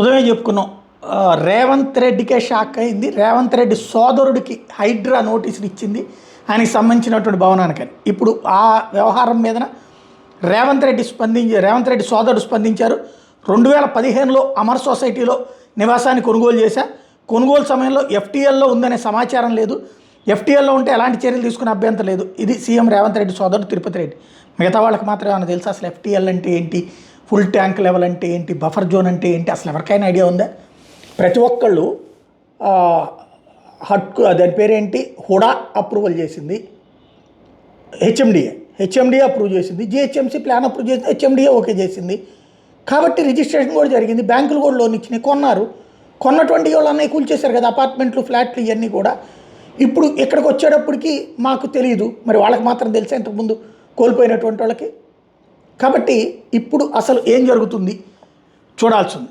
ఉదయం చెప్పుకున్నాం. రేవంత్ రెడ్డికే షాక్ అయింది. రేవంత్ రెడ్డి సోదరుడికి హైడ్రా నోటీసులు ఇచ్చింది. ఆయనకి సంబంధించినటువంటి భవనానికని. ఇప్పుడు ఆ వ్యవహారం మీదన రేవంత్ రెడ్డి స్పందించి రేవంత్ రెడ్డి సోదరుడు స్పందించారు. రెండు వేల పదిహేనులో అమర్ సొసైటీలో నివాసాన్ని కొనుగోలు చేశా. కొనుగోలు సమయంలో ఎఫ్టీఎల్లో ఉందనే సమాచారం లేదు. ఎఫ్టీఎల్లో ఉంటే ఎలాంటి చర్యలు తీసుకునే అభ్యంతరం లేదు. ఇది సీఎం రేవంత్ రెడ్డి సోదరుడు తిరుపతి రెడ్డి. మిగతా వాళ్ళకి మాత్రం ఏమైనా తెలుసు? అసలు ఎఫ్టీఎల్ అంటే ఏంటి? ఫుల్ ట్యాంక్ లెవెల్ అంటే ఏంటి? బఫర్ జోన్ అంటే ఏంటి? అసలు ఎవరికైనా ఐడియా ఉందా? ప్రతి ఒక్కళ్ళు హట్ దాని పేరేంటి? హుడా అప్రూవల్ చేసింది. హెచ్ఎండిఏ. హెచ్ఎండిఏ అప్రూవ్ చేసింది. జిహెచ్ఎంసీ ప్లాన్ అప్రూవ్ చేసింది. హెచ్ఎండిఏ ఓకే చేసింది. కాబట్టి రిజిస్ట్రేషన్ కూడా జరిగింది. బ్యాంకులు కూడా లోన్ ఇచ్చినాయి. కొన్నారు. కొన్నటువంటి వాళ్ళు అన్నయ్య కూల్చేశారు కదా. అపార్ట్మెంట్లు ఫ్లాట్లు ఇవన్నీ కూడా. ఇప్పుడు ఇక్కడికి వచ్చేటప్పటికి మాకు తెలియదు మరి వాళ్ళకి మాత్రం తెలిసే ఇంతకుముందు కోల్పోయినటువంటి వాళ్ళకి? కాబట్టి ఇప్పుడు అసలు ఏం జరుగుతుంది? చూడాల్సింది.